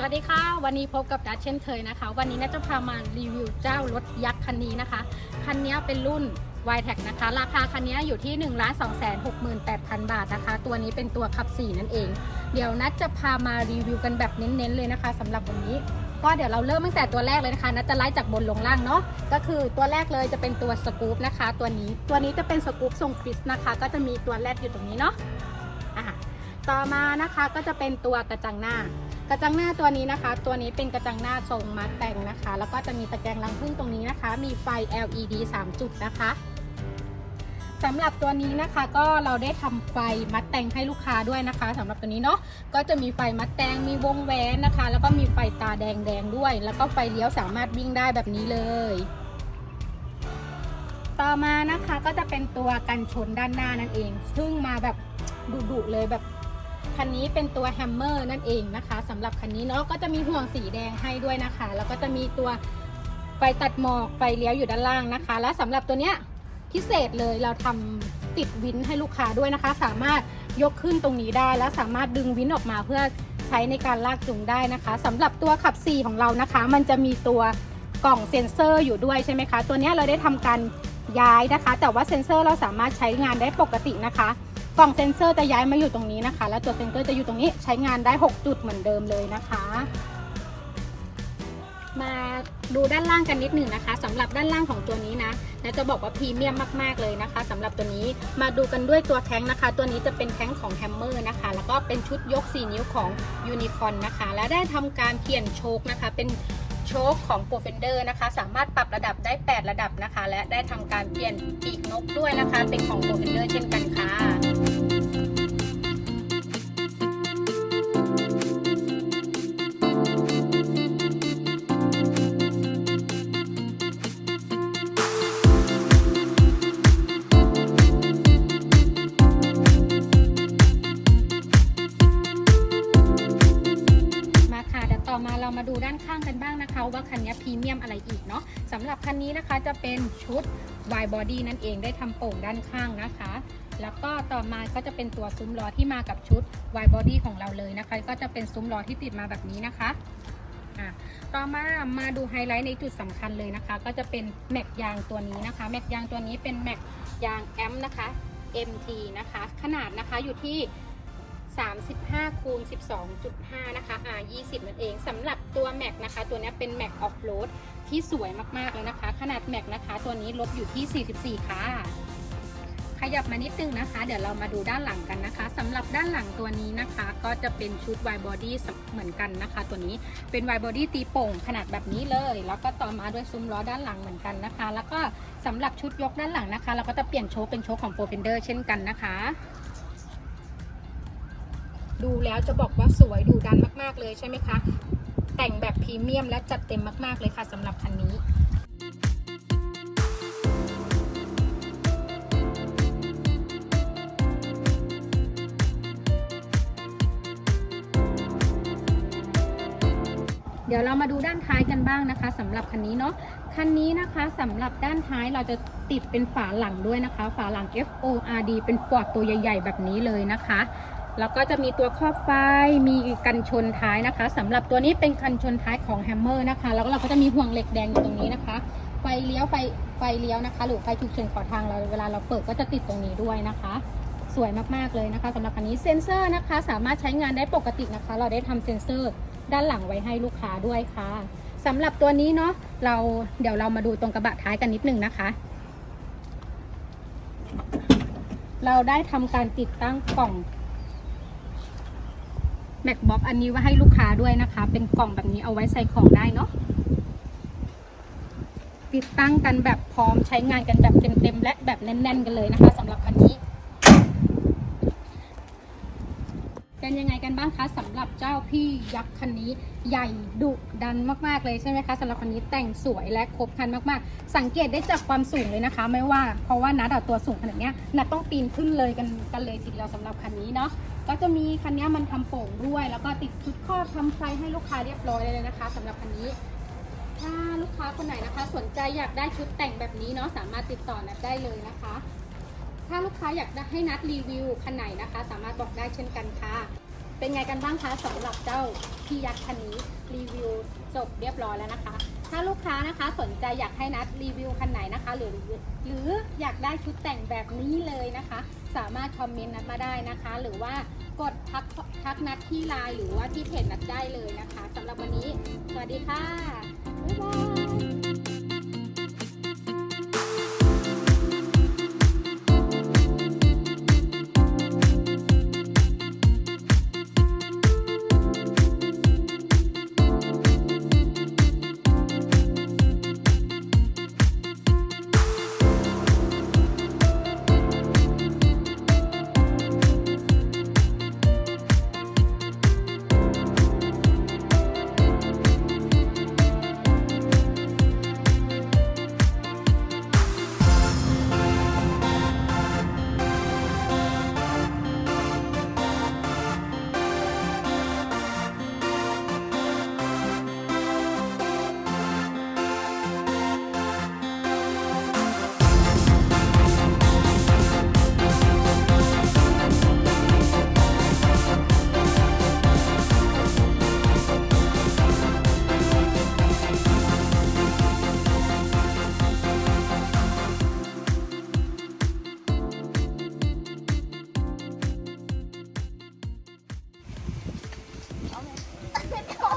สวัสดีค่ะ วันนี้พบกับดัชเช่นเคยนะคะ วันนี้น่าจะพามารีวิวเจ้ารถยักษ์คันนี้นะคะ คันนี้เป็นรุ่น y t e c นะคะ ราคาคันนี้อยู่ที่ 1 2 6 8 0 0 0 บาทนะคะ ตัวนี้เป็นตัวขับ 4 นั่นเอง เดี๋ยวนัดจะพามารีวิวกันแบบเน้นๆเลยนะคะสำหรับวันนี้ ก็เดี๋ยวเราเริ่มตั้งแต่ตัวแรกเลยนะคะนัดจะไล่จากบนลงล่างเนาะก็คือตัวแรกเลยจะเป็นตัวสกู๊ปนะคะ ตัวนี้ตัวนี้จะเป็นสกู๊ปทรงฟิสนะคะ ก็จะมีตัวแรกอยู่ตรงนี้เนาะอะต่อมานะคะก็จะเป็นตัวกระจังหน้า กระจังหน้าตัวนี้นะคะ ตัวนี้เป็นกระจังหน้าทรงมัดแต่งนะคะ แล้วก็จะมีตะแกรงรังผึ้งตรงนี้นะคะ มีไฟ LED 3 จุดนะคะสำหรับตัวนี้นะคะก็เราได้ทำไฟมัดแต่งให้ลูกค้าด้วยนะคะสำหรับตัวนี้เนาะก็จะมีไฟมัดแต่งมีวงแหวนนะคะ แล้วก็มีไฟตาแดงแดงด้วย แล้วก็ไฟเลี้ยวสามารถวิ่งได้แบบนี้เลย ต่อมานะคะก็จะเป็นตัวกันชนด้านหน้านั่นเอง ซึ่งมาแบบดุๆเลยแบบ คันนี้เป็นตัวแฮมเมอร์นั่นเองนะคะสำหรับคันนี้เนาะก็จะมีห่วงสีแดงให้ด้วยนะคะ แล้วก็จะมีตัวไฟตัดหมอกไฟเลี้ยวอยู่ด้านล่างนะคะ และสำหรับตัวเนี้ยพิเศษเลยเราทำติดวินให้ลูกค้าด้วยนะคะ สามารถยกขึ้นตรงนี้ได้ และสามารถดึงวินออกมาเพื่อใช้ในการลากจูงได้นะคะสำหรับตัวขับ 4 ของเรานะคะ มันจะมีตัวกล่องเซ็นเซอร์อยู่ด้วยใช่ไหมคะ ตัวนี้เราได้ทำการย้ายนะคะ แต่ว่าเซ็นเซอร์เราสามารถใช้งานได้ปกตินะคะ กล่องเซ็นเซอร์จะย้ายมาอยู่ตรงนี้นะคะ แล้วตัวเซ็นเซอร์จะอยู่ตรงนี้ใช้งานได้ 6 จุดเหมือนเดิมเลยนะคะ มาดูด้านล่างกันนิดหนึ่งนะคะสำหรับด้านล่างของตัวนี้นะและจะบอกว่าพรีเมียมมากๆเลยนะคะสำหรับตัวนี้มาดูกันด้วยตัวแท้งนะคะ ตัวนี้จะเป็นแท้งของแฮมเมอร์นะคะ แล้วก็เป็นชุดยก 4 นิ้วของยูนิคอนนะคะ และได้ทำการเปลี่ยนโชคนะคะ เป็นโชคของโปรเฟนเดอร์นะคะ สามารถปรับระดับได้ 8 ระดับนะคะ และได้ทำการเปลี่ยนปีกนกด้วยนะคะ เป็นของโปรเฟนเดอร์เช่นกันค่ะ เดี๋ยวต่อมาเรามาดูด้านข้างกันบ้างนะคะ ว่าคันนี้พรีเมียมอะไรอีกเนาะสำหรับคันนี้นะคะจะเป็นชุด Y body นั่นเองได้ทำโป่งด้านข้างนะคะ แล้วก็ต่อมาก็จะเป็นตัวซุ้มล้อที่มากับชุด Y body ของเราเลยนะคะ ก็จะเป็นซุ้มล้อที่ติดมาแบบนี้นะคะอะต่อมามาดูไฮไลท์ในจุดสำคัญเลยนะคะ ก็จะเป็นแม็กยางตัวนี้นะคะ แม็กยางตัวนี้เป็นแม็กยางแอมนะคะ MT นะคะ ขนาดนะคะอยู่ที่ 35คูณ12.5 นะคะ R 20นั่นเองสำหรับตัวแม็กนะคะ ตัวนี้เป็นแม็กออฟโรดที่สวยมากๆเลยนะคะ ขนาดแม็กนะคะ ตัวนี้ลดอยู่ที่ 44 ค่ะ ขยับมานิดนึงนะคะ เดี๋ยวเรามาดูด้านหลังกันนะคะสำหรับด้านหลังตัวนี้นะคะ ก็จะเป็นชุด Y body เหมือนกันนะคะ ตัวนี้เป็น Y body ตีโป่งขนาดแบบนี้เลย แล้วก็ต่อมาด้วยซุ้มล้อด้านหลังเหมือนกันนะคะ แล้วก็สำหรับชุดยกด้านหลังนะคะ เราก็จะเปลี่ยนโชคเป็นโชคของ p r o f e n d e r เช่นกันนะคะ ดูแล้วจะบอกว่าสวยดูดันมาก ๆ เลยใช่ไหมคะ แต่งแบบพรีเมียมและจัดเต็มมาก ๆ เลยค่ะสำหรับคันนี้เดี๋ยวเรามาดูด้านท้ายกันบ้างนะคะสำหรับคันนี้เนาะคันนี้นะคะสำหรับด้านท้ายเราจะติดเป็นฝาหลังด้วยนะคะ ฝาหลัง F O R D เป็นฟอร์ดตัวใหญ่ ๆ แบบนี้เลยนะคะ แล้วก็จะมีตัวครอบไฟมีกันชนท้ายนะคะสำหรับตัวนี้เป็นกันชนท้ายของแฮมเมอร์นะคะ แล้วก็เราก็จะมีห่วงเหล็กแดงอยู่ตรงนี้นะคะ ไฟเลี้ยวไฟไฟเลี้ยวนะคะ หรือไฟฉุกเฉินขอทางเราเวลาเราเปิดก็จะติดตรงนี้ด้วยนะคะ สวยมากๆเลยนะคะสำหรับคันนี้เซ็นเซอร์นะคะ สามารถใช้งานได้ปกตินะคะ เราได้ทำเซ็นเซอร์ด้านหลังไว้ให้ลูกค้าด้วยค่ะสำหรับตัวนี้เนาะเราเดี๋ยวเรามาดูตรงกระบะท้ายกันนิดนึงนะคะ เราได้ทำการติดตั้งกล่อง แม็กบ็อกอันนี้ไว้ให้ลูกค้าด้วยนะคะ เป็นกล่องแบบนี้เอาไว้ใส่ของได้เนาะติดตั้งกันแบบพร้อมใช้งานกันแบบเต็มๆและแบบแน่น ๆ กันเลยนะคะสำหรับคันนี้ เป็นยังไงกันบ้างคะสำหรับเจ้าพี่ยักษ์คันนี้ใหญ่ดุดันมากๆเลยใช่ไหมคะสำหรับคันนี้แต่งสวยและครบครันมากๆ สังเกตได้จากความสูงเลยนะคะ ไม่ว่าเพราะว่านัดตัวสูงขนาดนี้นัดต้องปีนขึ้นเลยกันกันเลยทีเดียวสำหรับคันนี้เนาะก็จะมีคันนี้มันทำโป่งด้วย แล้วก็ติดชุดครอบทำไฟให้ลูกค้าเรียบร้อยเลยนะคะสำหรับคันนี้ถ้าลูกค้าคนไหนนะคะ สนใจอยากได้ชุดแต่งแบบนี้เนาะสามารถติดต่อนัดได้เลยนะคะ ถ้าลูกค้าอยากให้นัดรีวิวคันไหนนะคะ สามารถบอกได้เช่นกันค่ะ เป็นไงกันบ้างคะสำหรับเจ้าพี่ยักษ์คันนี้รีวิวจบเรียบร้อยแล้วนะคะ ถ้าลูกค้านะคะสนใจอยากให้นัดรีวิวคันไหนนะคะ หรือหรืออยากได้ชุดแต่งแบบนี้เลยนะคะ สามารถคอมเมนต์นัดมาได้นะคะ หรือว่ากดทักทักนัดที่ไลน์หรือว่าที่เพจนัดได้เลยนะคะสำหรับวันนี้ สวัสดีค่ะบ๊ายบาย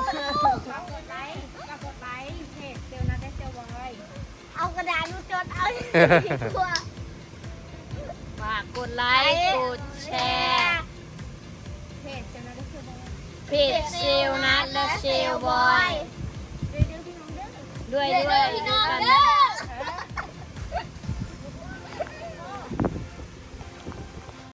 ากกดไลค์ฝากกดไลค์เพจเซลนัดได้เซลวอยเอากระดาษมาจดเอาตัวฝากกดไลค์ กดแชร์ เพจเซลนัดได้เซลวอยเพจเซลลนัทและเซลลบอยเรื่อยๆพี่น้องเด้อด้วยเดี๋ยวด้วยพี่น้อ